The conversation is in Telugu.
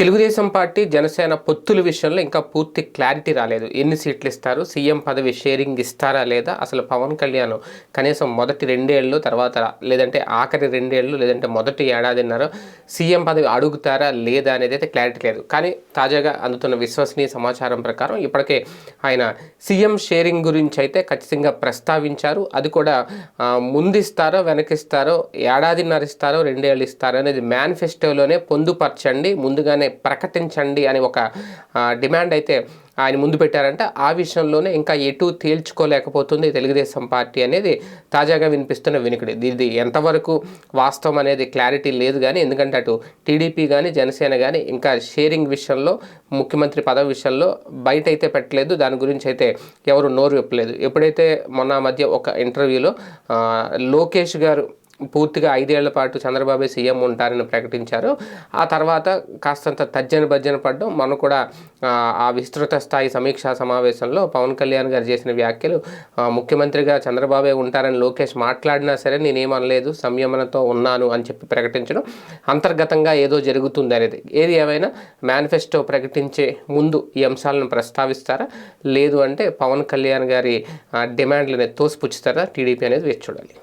తెలుగుదేశం పార్టీ జనసేన పొత్తుల విషయంలో ఇంకా పూర్తి క్లారిటీ రాలేదు. ఎన్ని సీట్లు ఇస్తారు? సీఎం పదవి షేరింగ్ ఇస్తారా లేదా? అసలు పవన్ కళ్యాణ్ కనీసం మొదటి రెండేళ్ళు తర్వాత లేదంటే ఆఖరి రెండేళ్ళు లేదంటే మొదటి ఏడాదిన్నర సీఎం పదవి అడుగుతారా లేదా అనేది అయితే క్లారిటీ లేదు. కానీ తాజాగా అందుతున్న విశ్వసనీయ సమాచారం ప్రకారం ఇప్పటికే ఆయన సీఎం షేరింగ్ గురించి అయితే ఖచ్చితంగా ప్రస్తావించారు. అది కూడా ముందిస్తారో వెనకిస్తారో ఏడాదిన్నర ఇస్తారో రెండేళ్ళు ఇస్తారో అనేది మేనిఫెస్టోలోనే పొందుపరచండి. ముందుగానే ప్రకటించండి అని ఒక డిమాండ్ అయితే ఆయన ముందు పెట్టారంటే. ఆ విషయంలోనే ఇంకా ఎటు తేల్చుకోలేకపోతుంది తెలుగుదేశం పార్టీ అనేది తాజాగా వినిపిస్తున్న వినికిడి. ఇది ఎంతవరకు వాస్తవం అనేది క్లారిటీ లేదు కానీ ఎందుకంటే అటు టీడీపీ కానీ జనసేన కానీ ఇంకా షేరింగ్ విషయంలో ముఖ్యమంత్రి పదవి విషయంలో బయట అయితే పెట్టలేదు. దాని గురించి అయితే ఎవరు నోరు చెప్పలేదు ఎప్పుడైతే మొన్న మధ్య ఒక ఇంటర్వ్యూలో లోకేష్ గారు పూర్తిగా ఐదేళ్ళ పాటు చంద్రబాబు సీఎం ఉంటారని ప్రకటించారు. ఆ తర్వాత కాస్తంత తర్జన భర్జన పడ్డం మనం కూడా ఆ, విస్తృత స్థాయి సమీక్షా సమావేశంలో పవన్ కళ్యాణ్ గారు చేసిన వ్యాఖ్యలు ముఖ్యమంత్రిగా చంద్రబాబే ఉంటారని లోకేష్ మాట్లాడినా సరే నేనేమనలేదు సంయమనతో ఉన్నాను అని చెప్పి ప్రకటించడం అంతర్గతంగా ఏదో జరుగుతుంది అనేది. ఏది ఏమైనా మేనిఫెస్టో ప్రకటించే ముందు ఈ అంశాలను ప్రస్తావిస్తారా? లేదు అంటే పవన్ కళ్యాణ్ గారి డిమాండ్లనే డిమాండ్లని తోసిపుచ్చుతారా? టీడీపీ అనేది వేచి చూడాలి.